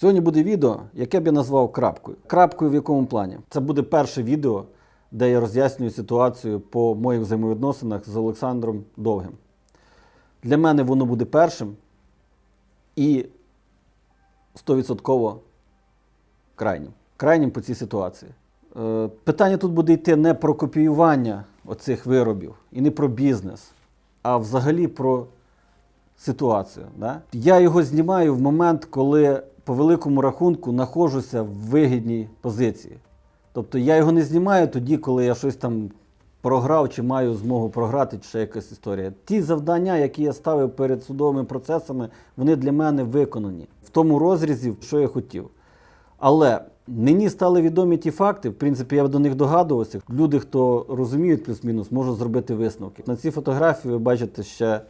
Сьогодні буде відео, яке б я назвав крапкою. Крапкою в якому плані? Це буде перше відео, де я роз'яснюю ситуацію по моїх взаємовідносинах з Олександром Довгим. Для мене воно буде першим і 100% крайнім. Крайнім по цій ситуації. Е, Питання тут буде йти не про копіювання оцих виробів і не про бізнес, а взагалі про ситуацію. Да? Я його знімаю в момент, коли по великому рахунку знаходжуся в вигідній позиції. Тобто я його не знімаю тоді, коли я щось там програв чи маю змогу програти, чи ще якась історія. Ті завдання, які я ставив перед судовими процесами, вони для мене виконані в тому розрізі, що я хотів. Але мені стали відомі ті факти, в принципі, я до них догадувався. Люди, хто розуміють плюс-мінус, можуть зробити висновки. На цій фотографії ви бачите ще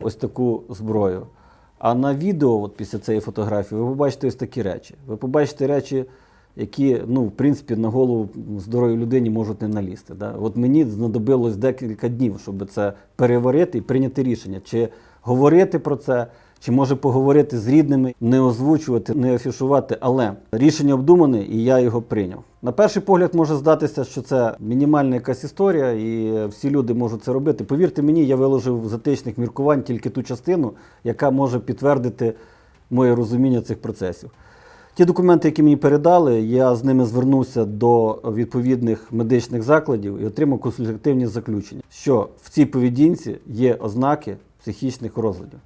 ось таку зброю. А на відео, от після цієї фотографії, ви побачите ось такі речі. Ви побачите речі, які, ну, в принципі, на голову здоровій людині можуть не налізти. Да? От мені знадобилось декілька днів, щоб це переварити і прийняти рішення, чи говорити про це, чи може поговорити з рідними, не озвучувати, не афішувати. Але рішення обдумане, і я його прийняв. На перший погляд може здатися, що це мінімальна якась історія, і всі люди можуть це робити. Повірте мені, я виложив з етичних міркувань тільки ту частину, яка може підтвердити моє розуміння цих процесів. Ті документи, які мені передали, я з ними звернувся до відповідних медичних закладів і отримав консультативні заключення, що в цій поведінці є ознаки психічних розладів.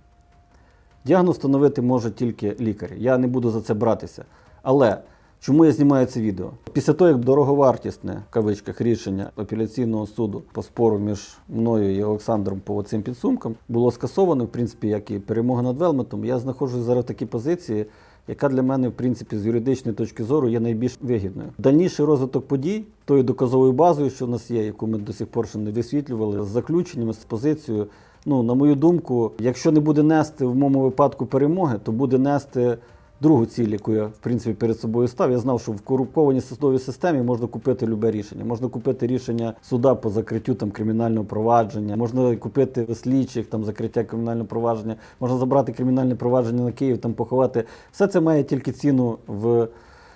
Діагноз встановити може тільки лікар. Я не буду за це братися. Але чому я знімаю це відео? Після того, як дороговартісне в кавичках рішення апеляційного суду по спору між мною і Олександром по цим підсумкам було скасовано, в принципі, як і перемога над Велметом, я знаходжусь зараз в такій позиції, яка для мене, в принципі, з юридичної точки зору є найбільш вигідною. Дальніший розвиток подій, тою доказовою базою, що в нас є, яку ми до сих пор ще не висвітлювали, з заключеннями, з позицією. Ну, на мою думку, якщо не буде нести в моєму випадку перемоги, то буде нести другу ціль, яку я в принципі перед собою став. Я знав, що в корумпованій судовій системі можна купити любе рішення. Можна купити рішення суда по закриттю там кримінального провадження, можна купити слідчих там закриття кримінального провадження, можна забрати кримінальне провадження на Київ, там поховати. Все це має тільки ціну в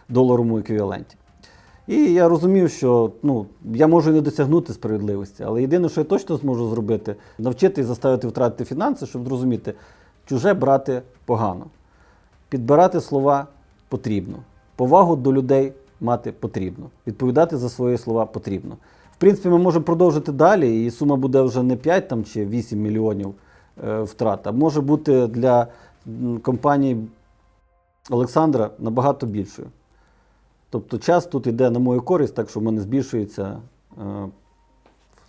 доларовому еквіваленті. І я розумів, що ну, я можу не досягнути справедливості, але єдине, що я точно зможу зробити, навчити і заставити втратити фінанси, щоб зрозуміти, чуже брати погано. Підбирати слова потрібно. Повагу до людей мати потрібно. Відповідати за свої слова потрібно. В принципі, ми можемо продовжити далі, і сума буде вже не 5 там, чи 8 мільйонів е, втрат, а може бути для компанії Олександра набагато більшою. Тобто час тут йде на мою користь, так що в мене збільшуються е,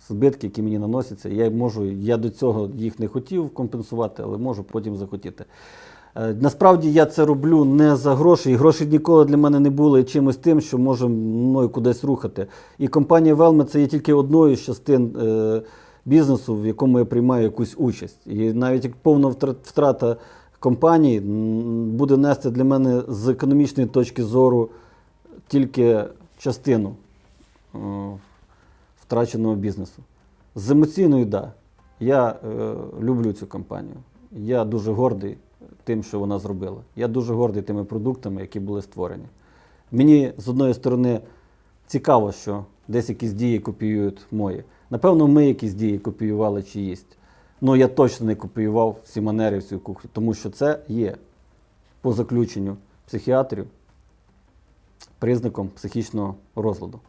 збитки, які мені наносяться. Я можу, я до цього їх не хотів компенсувати, але можу потім захотіти. Е, Насправді я це роблю не за гроші, і гроші ніколи для мене не були чимось тим, що може мною кудись рухати. І компанія Велме це є тільки одною з частин е, бізнесу, в якому я приймаю якусь участь. І навіть як повна втрата компанії буде нести для мене з економічної точки зору тільки частину е, втраченого бізнесу. З емоційної, так. Да. Я е, люблю цю компанію. Я дуже гордий тим, що вона зробила. Я дуже гордий тими продуктами, які були створені. Мені з одної сторони цікаво, що десь якісь дії копіюють мої. Напевно, ми якісь дії копіювали чиїсь. Ну я точно не копіював всі манери, всю кухню, тому що це є по заключенню психіатрів признаком психічного розладу.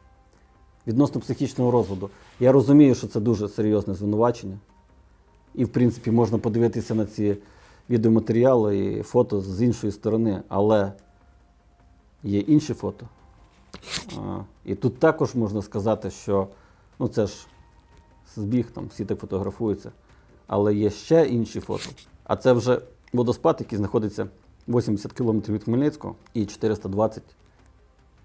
Відносно психічного розладу. Я розумію, що це дуже серйозне звинувачення. І, в принципі, можна подивитися на ці відеоматеріали і фото з іншої сторони, але є інші фото. І тут також можна сказати, що ну це ж збіг, там всі так фотографуються. Але є ще інші фото. А це вже водоспад, який знаходиться 80 кілометрів від Хмельницького і 420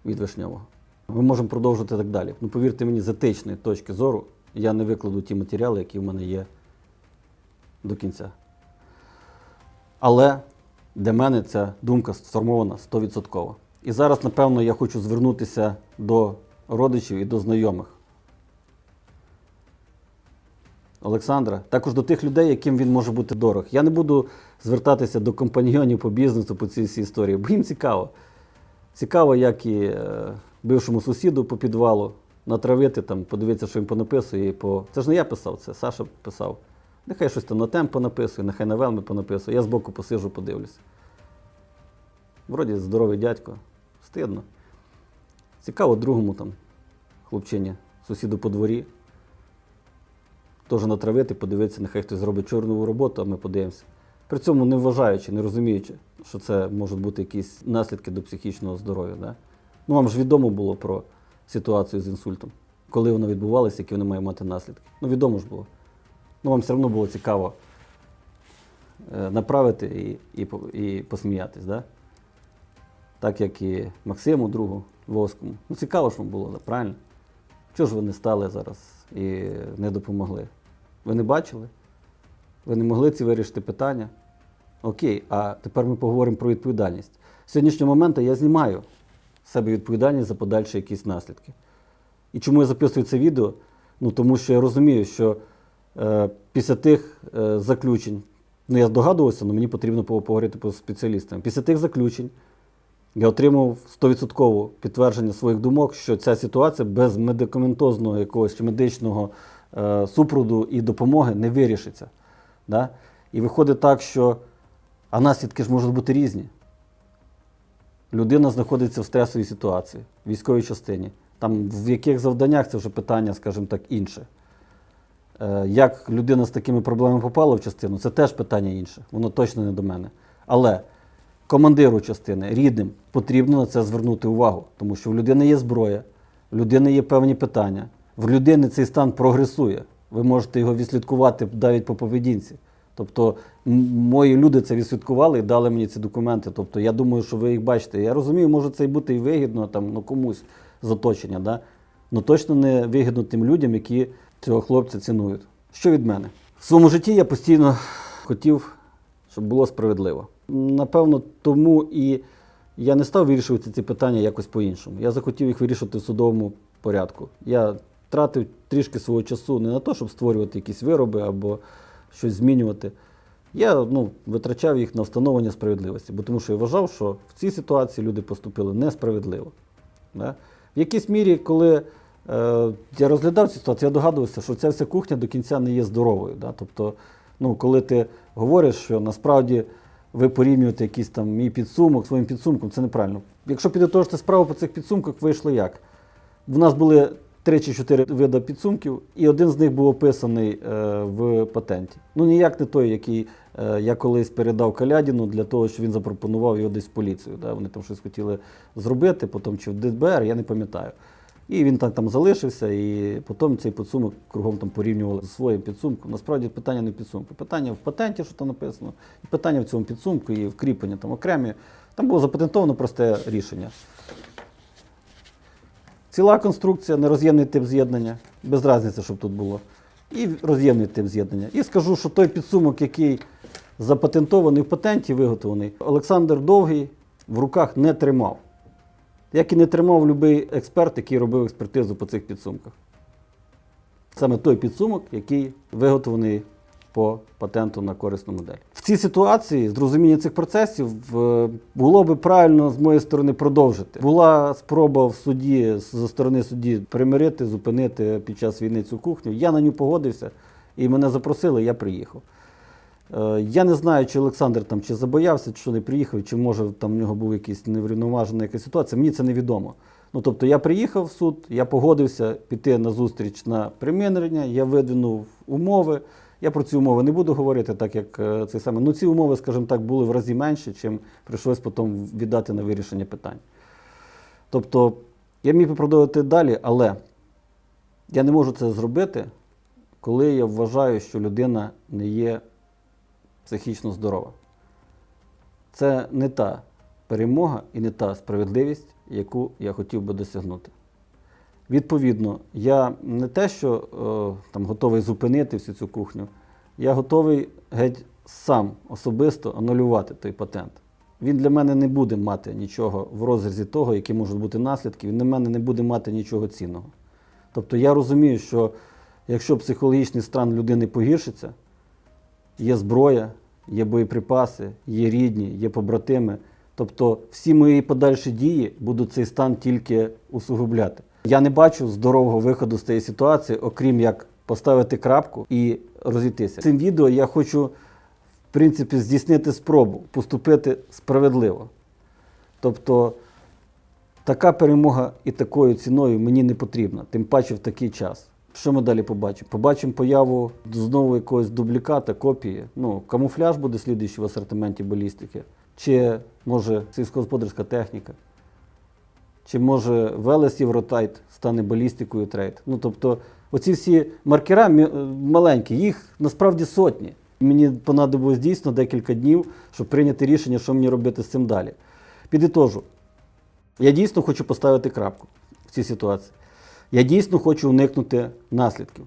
від Вишневого. Ми можемо продовжувати так далі. Ну, повірте мені, з етичної точки зору я не викладу ті матеріали, які в мене є до кінця. Але для мене ця думка сформована 100%. І зараз, напевно, я хочу звернутися до родичів і до знайомих. Олександра, також до тих людей, яким він може бути дорог. Я не буду звертатися до компаньйонів по бізнесу по цій всій історії, бо їм цікаво. Цікаво, як і е, бившому сусіду по підвалу натравити, там, подивитися, що він понаписує. І по... Це ж не я писав, це Саша писав. Нехай щось там на темп понаписує, нехай на велми понаписує. Я збоку посижу, подивлюся. Вроді здоровий дядько, стидно. Цікаво другому там хлопчині, сусіду по дворі. Теж натравити, подивитися, нехай хтось зробить чорнову роботу, а ми подивимося. При цьому не вважаючи, не розуміючи, що це можуть бути якісь наслідки до психічного здоров'я. Да? Ну, вам ж відомо було про ситуацію з інсультом, коли воно відбувалося, які вони мають мати наслідки. Ну, відомо ж було. Ну, вам все одно було цікаво е, направити і, і, і посміятись, да? так як і Максиму, другу Воскому. Ну, цікаво ж вам було, правильно? Чого ж ви не стали зараз і не допомогли? Ви не бачили? Ви не могли ці вирішити питання? Окей, а тепер ми поговоримо про відповідальність. З сьогоднішнього моменту я знімаю з себе відповідальність за подальші якісь наслідки. І чому я записую це відео? Ну тому що я розумію, що е, після тих е, заключень, ну я здогадувався, але мені потрібно по- поговорити по спеціалістам. Після тих заключень я отримав 100% підтвердження своїх думок, що ця ситуація без медикаментозного якогось чи медичного е, супроводу і допомоги не вирішиться. Да? І виходить так, що а наслідки ж можуть бути різні. Людина знаходиться в стресовій ситуації, в військовій частині. Там в яких завданнях це вже питання, скажімо так, інше. Е, Як людина з такими проблемами попала в частину, це теж питання інше. Воно точно не до мене. Але командиру частини, рідним, потрібно на це звернути увагу, тому що в людини є зброя, в людини є певні питання, в людини цей стан прогресує. Ви можете його відслідкувати навіть по поведінці. Тобто мої люди це відслідкували і дали мені ці документи. Тобто я думаю, що ви їх бачите. Я розумію, може це і бути і вигідно там, ну, комусь з оточення, да? ну точно не вигідно тим людям, які цього хлопця цінують. Що від мене? В своєму житті я постійно хотів, щоб було справедливо. Напевно, тому і я не став вирішувати ці питання якось по-іншому. Я захотів їх вирішувати в судовому порядку. Я тратив трішки свого часу не на те, щоб створювати якісь вироби або щось змінювати. Я ну, витрачав їх на встановлення справедливості, бо тому що я вважав, що в цій ситуації люди поступили несправедливо. Да? В якійсь мірі, коли е, я розглядав цю ситуацію, я догадувався, що ця вся кухня до кінця не є здоровою. Да? Тобто, ну, коли ти говориш, що насправді ви порівнюєте якийсь там мій підсумок своїм підсумком, це неправильно. Якщо підтожити справу по цих підсумках, вийшло як? В нас були три чи чотири види підсумків, і один з них був описаний е, в патенті. Ну ніяк не той, який е, я колись передав Калядіну для того, щоб він запропонував його десь в поліцію. Да? Вони там щось хотіли зробити, потім чи в ДБР, я не пам'ятаю. І він так там залишився, і потім цей підсумок кругом там порівнювали зі своїм підсумком. Насправді питання не в підсумку. Питання в патенті, що там написано, і питання в цьому підсумку, і вкріплення там окремі. Там було запатентовано просте рішення. Ціла конструкція, нероз'ємний тип з'єднання, без різниці, щоб тут було. І роз'ємний тип з'єднання. І скажу, що той підсумок, який запатентований в патенті, виготовлений, Олександр Довгий в руках не тримав. Як і не тримав будь-який експерт, який робив експертизу по цих підсумках. Саме той підсумок, який виготовлений по патенту на корисну модель. В цій ситуації з розуміння цих процесів було би правильно з моєї сторони продовжити. Була спроба в суді зі сторони судді примирити, зупинити під час війни цю кухню. Я на нього погодився і мене запросили, я приїхав. Е, Я не знаю, чи Олександр там чи забоявся, чи що не приїхав, чи може там в нього був якийсь неврівноважена якась ситуація. Мені це невідомо. Ну тобто я приїхав в суд, я погодився піти на зустріч на примирення, я видвинув умови. Я про ці умови не буду говорити, так як е, це саме. Ну ці умови, скажімо так, були в разі менші, чим прийшлось потім віддати на вирішення питань. Тобто я міг би продовжувати далі, але я не можу це зробити, коли я вважаю, що людина не є психічно здорова. Це не та перемога і не та справедливість, яку я хотів би досягнути. Відповідно, я не те, що е, там готовий зупинити всю цю кухню, я готовий геть сам особисто анулювати той патент. Він для мене не буде мати нічого в розрізі того, які можуть бути наслідки, він для мене не буде мати нічого цінного. Тобто я розумію, що Якщо психологічний стан людини погіршиться, є зброя, є боєприпаси, є рідні, є побратими. Тобто всі мої подальші дії будуть цей стан тільки усугубляти. Я не бачу здорового виходу з цієї ситуації, окрім як поставити крапку і розійтися. Цим відео я хочу, в принципі, здійснити спробу поступити справедливо. Тобто така перемога і такою ціною мені не потрібна, тим паче в такий час. Що ми далі побачимо? Побачимо появу знову якогось дубліката, копії. Ну, камуфляж буде слідуючий в асортименті балістики. Чи може сільськогосподарська техніка, чи може Велес Євротайт стане балістикою трейд. Ну тобто, оці всі маркера маленькі, їх насправді сотні. Мені понадобилось дійсно декілька днів, щоб прийняти рішення, що мені робити з цим далі. Підітожу. Я дійсно хочу поставити крапку в цій ситуації. Я дійсно хочу уникнути наслідків.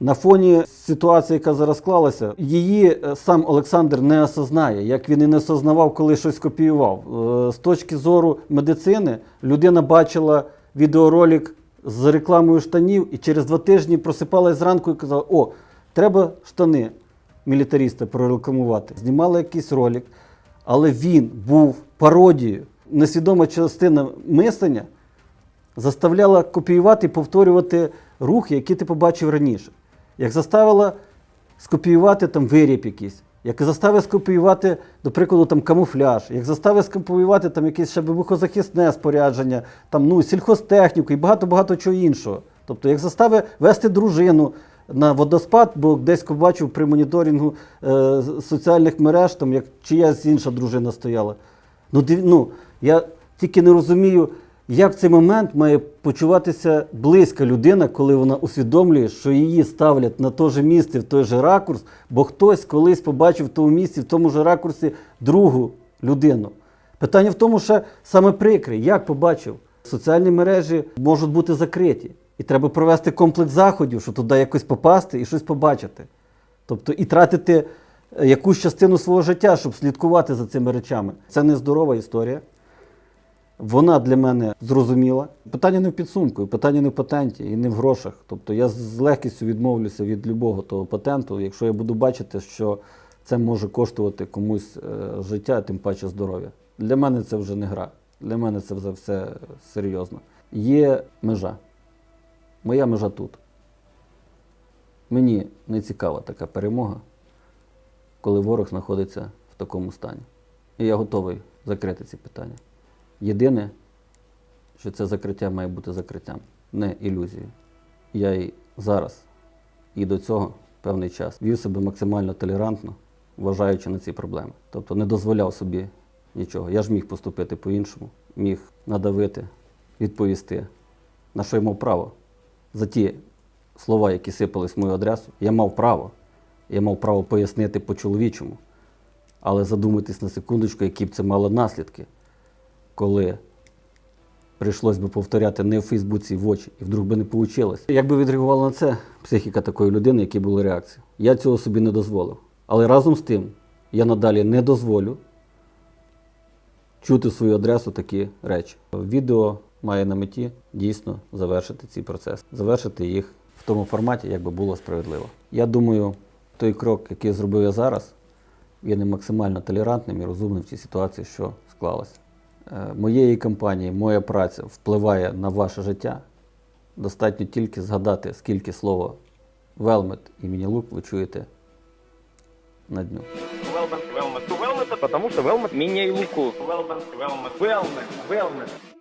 На фоні ситуації, яка зараз склалася, її е, сам Олександр не осознає, як він і не осознавав, коли щось копіював. Е, З точки зору медицини, людина бачила відеоролик з рекламою штанів і через два тижні просипалась зранку і казала: О, треба штани мілітариста прорекламувати. Знімали якийсь ролик, але він був пародією. Несвідома частина мислення заставляла копіювати і повторювати рухи, які ти побачив раніше. Як заставила скопіювати там виріб якийсь, як заставила скопіювати, до прикладу, там камуфляж, як заставила скопіювати там якесь ще вибухозахисне спорядження, там, ну, сільхозтехніку і багато-багато чого іншого. Тобто, як заставив вести дружину на водоспад, бо десь побачив при моніторингу е, соціальних мереж, там, як чиясь інша дружина стояла. Ну, див- ну, я тільки не розумію, як в цей момент має почуватися близька людина, коли вона усвідомлює, що її ставлять на те же місце, в той же ракурс, бо хтось колись побачив в тому місці, в тому же ракурсі другу людину. Питання в тому, що саме прикре, як побачив, соціальні мережі можуть бути закриті. І треба провести комплекс заходів, щоб туди якось попасти і щось побачити. Тобто і тратити е, якусь частину свого життя, щоб слідкувати за цими речами. Це нездорова історія. Вона для мене зрозуміла. Питання не в підсумку, питання не в патенті і не в грошах. Тобто я з легкістю відмовлюся від любого того патенту, якщо я буду бачити, що це може коштувати комусь е, життя, тим паче здоров'я. Для мене це вже не гра. Для мене це вже все серйозно. Є межа. Моя межа тут. Мені не цікава така перемога, коли ворог знаходиться в такому стані. І я готовий закрити ці питання. Єдине, що це закриття має бути закриттям, не ілюзією. Я і зараз, і до цього певний час вів себе максимально толерантно, вважаючи на ці проблеми. Тобто не дозволяв собі нічого. Я ж міг поступити по-іншому, міг надавити, відповісти, на що я мав право. За ті слова, які сипались в мою адресу, я мав право. Я мав право пояснити по-чоловічому. Але задумайтесь на секундочку, які б це мало наслідки, коли прийшлось би повторяти не в Фейсбуці в очі, і вдруг би не вийшло. Як би відреагувала на це психіка такої людини, які були реакції? Я цього собі не дозволив. Але разом з тим я надалі не дозволю чути в свою адресу такі речі. Відео має на меті дійсно завершити цей процес, завершити їх в тому форматі, як би було справедливо. Я думаю, той крок, який зробив я зараз, він є максимально толерантним і розумним в цій ситуації, що склалася. Е, Моєї компанії, моя праця впливає на ваше життя. Достатньо тільки згадати, скільки слово велмет і мінілук ви чуєте на дню. Велмет, Велмет. Велмет, тому що Велмет менее луку. Велмет, Велмет, Велмет, Велмет.